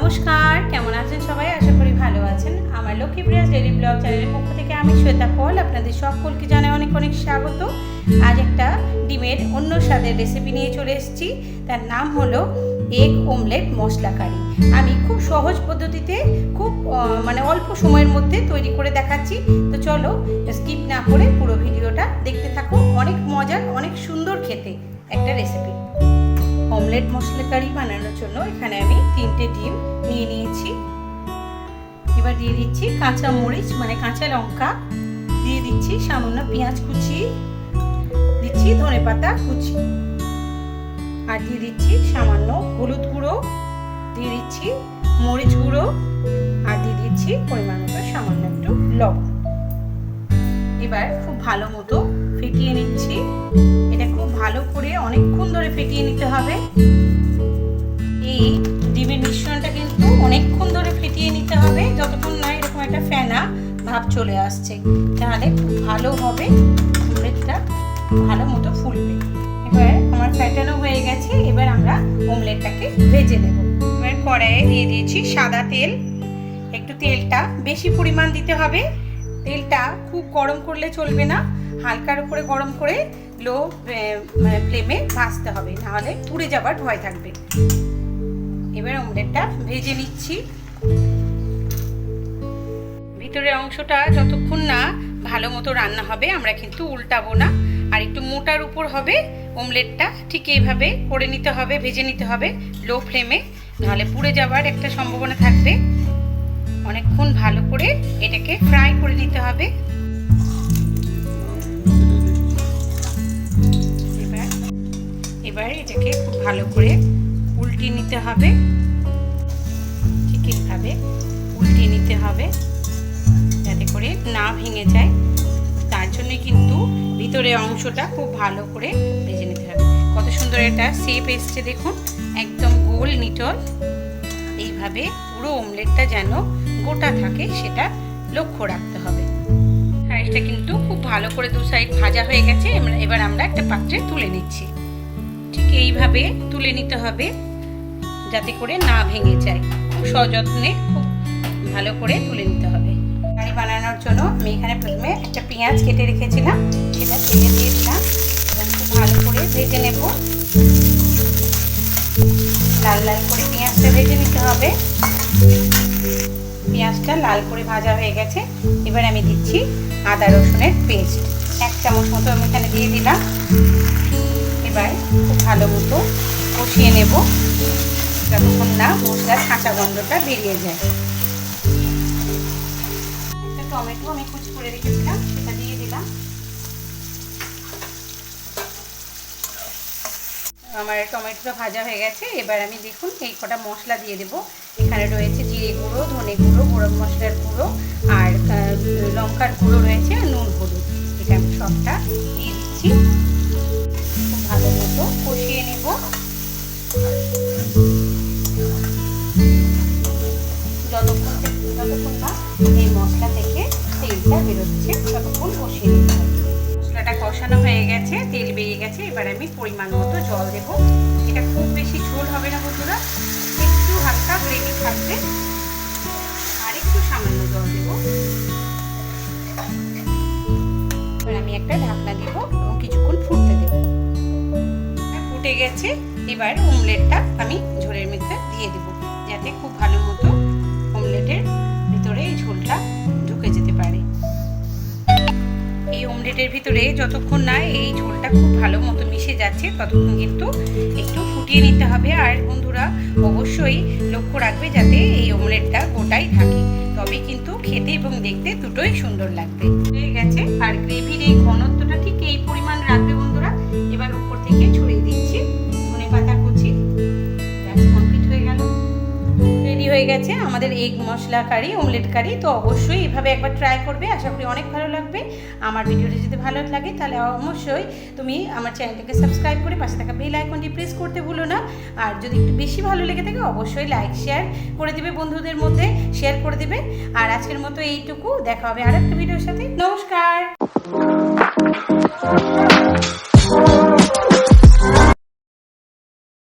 নমস্কার, কেমন আছেন সবাই? আশা করি ভালো আছেন। আমার লক্ষ্মীপ্রিয়া ডেলি ব্লগ চ্যানেলের পক্ষ থেকে আমি শ্বেতা পল, আপনাদের সকলকে জানাই অনেক অনেক স্বাগত। আজ একটা ডিমের অন্য স্বাদের রেসিপি নিয়ে চলে এসেছি। তার নাম হলো এগ ওমলেট মশলা কারি। আমি খুব সহজ পদ্ধতিতে খুব মানে অল্প সময়ের মধ্যে তৈরি করে দেখাচ্ছি। তো চলো স্কিপ না করে পুরো ভিডিওটা দেখতে থাকো। অনেক মজার, অনেক সুন্দর খেতে একটা রেসিপি অমলেট মশলা কারি বানানোর জন্য এখানে আমি তিনটে ডিম নিয়ে নিয়েছি। এবার দিয়ে দিচ্ছি কাঁচা মরিচ মানে কাঁচা লঙ্কা। দিয়ে দিচ্ছি সামান্য পেঁয়াজ কুচি। দিচ্ছি ধনে পাতা কুচি। আর দিয়ে দিচ্ছি সামান্য হলুদ গুঁড়ো। দিয়ে দিচ্ছি মরিচ গুঁড়ো। আর দিয়ে দিচ্ছি পরিমাণ মতো সামান্য একটু লবণ। এবার খুব ভালো মতো ফেটিয়ে নিচ্ছি। ভালো করে অনেকক্ষণ ধরে ফেটিয়ে নিতে হবে। এই ডিমের মিশ্রণটা কিন্তু অনেকক্ষণ ধরে ফেটিয়ে নিতে হবে। যতক্ষণ না এরকম একটা ফেনা ভাব চলে আসছে, তাহলে খুব ভালো হবে। অমলেটটা ভালো মতো ফুলবে। এবার আমার ফ্যাটানো হয়ে গেছে। এবার আমরা অমলেটটাকে ভেজে নেব। এবার কড়াইয়ে দিয়ে দিয়েছি সাদা তেল। একটু তেলটা বেশি পরিমাণ দিতে হবে। তেলটা খুব গরম করলে চলবে না। হালকার উপরে গরম করে লো ফ্লেমে ভাজতে হবে, নাহলে পুড়ে যাবার ভয় থাকবে। এবার অমলেটটা ভেজে নিচ্ছি। ভিতরের অংশটা যতক্ষণ না ভালো মতো রান্না হবে, আমরা কিন্তু উল্টাবো না। আর একটু মোটার উপর হবে অমলেটটা ঠিক এইভাবে করে নিতে হবে, ভেজে নিতে হবে লো ফ্লেমে নাহলে পুড়ে যাবার একটা সম্ভাবনা থাকবে। অনেকক্ষণ ভালো করে এটাকে ফ্রাই করে নিতে হবে। এটাকে খুব ভালো করে উল্টিয়ে নিতে হবে। ঠিক এইভাবে উল্টিয়ে নিতে হবে যাতে করে না ভেঙে যায়। তার জন্য কিন্তু ভিতরের অংশটা খুব ভালো করে ভেজে নিতে হবে। কত সুন্দর এটা শেপ এসছে দেখুন, একদম গোল নিটল। এইভাবে পুরো অমলেটটা যেন গোটা থাকে সেটা লক্ষ্য রাখতে হবে। সাইডটা কিন্তু খুব ভালো করে দু সাইড ভাজা হয়ে গেছে। এবার আমরা একটা পাত্রে তুলে নিচ্ছি। ঠিক এইভাবে তুলে নিতে হবে যাতে করে না ভেঙে যায়। খুব সযত্নে খুব ভালো করে তুলে নিতে হবে। কারি বানানোর জন্য আমি এখানে প্রথমে একটা পেঁয়াজ কেটে রেখেছিলাম। সেটা তেলে দিয়ে দিলাম এবং খুব ভালো করে ভেজে নেব। লাল লাল করে পেঁয়াজটা ভেজে নিতে হবে। পেঁয়াজটা লাল করে ভাজা হয়ে গেছে। এবার আমি দিচ্ছি আদা রসুনের পেস্ট। এক চামচ মতো আমি এখানে দিয়ে দিলাম। ভালো মতো কষিয়ে নেব। যতক্ষণ না মশলার কাঁচা গন্ধটা বেরিয়ে যায়। টমেটো আমি কুচি করে রেখেছিলাম, সেটা দিয়ে দিলাম। আমার টমেটোটা ভাজা হয়ে গেছে, এবার আমি দেখুন এই কটা মশলা দিয়ে দেব। এখানে রয়েছে জিরে গুঁড়ো, ধনে গুঁড়ো, গরম মশলার গুঁড়ো, আর লঙ্কার গুঁড়ো রয়েছে আর নুন হলুদ। এটা আমি সবটা দিয়ে দিচ্ছি। ততক্ষণ কষিয়ে নিতে হবে। মশলাটা কষানো হয়ে গেছে, তেল বেরিয়ে গেছে, এবার আমি পরিমাণ মতো জল দেব। এটা খুব বেশি ঝোল হবে না বন্ধুরা, একটু হালকা গ্রেভি থাকবে। আর একটু সামান্য জল দেব। এবার আমি একটা ঢাকনা দেব এবং কিছুক্ষণ ফুটতে দেব। ফুটে গেছে, এবার অমলেটটা আমি ঝোলের মধ্যে দিয়ে দেব, যাতে খুব ভালো মতো অমলেটের অমলেটের ভিতরে যতক্ষণ না এই ঝোলটা খুব ভালো মতো মিশে যাচ্ছে, ততক্ষণ কিন্তু একটু ফুটিয়ে নিতে হবে। আর বন্ধুরা, অবশ্যই লক্ষ্য রাখবে যাতে এই অমলেটটা গোটাই থাকে। তবে কিন্তু খেতে এবং দেখতে দুটোই সুন্দর লাগবে। হয়ে গেছে আর গ্রেভির এই হয়ে গেছে, আমাদের এগ মশলা কারি অমলেট কারি তো অবশ্যই এভাবে একবার ট্রাই করবে, আশা করি অনেক ভালো লাগবে। আমার ভিডিওটা যদি ভালো লাগে, তাহলে অবশ্যই তুমি আমার চ্যানেলটাকে সাবস্ক্রাইব করে পাশে থাকা বেল আইকনটি প্রেস করতে ভুলো না। আর যদি একটু বেশি ভালো লেগে থাকে, অবশ্যই লাইক শেয়ার করে দিবে বন্ধুদের মধ্যে শেয়ার করে দিবে। আর আজকের মতো এইটুকু, দেখা হবে আর একটা ভিডিওর সাথে। নমস্কার!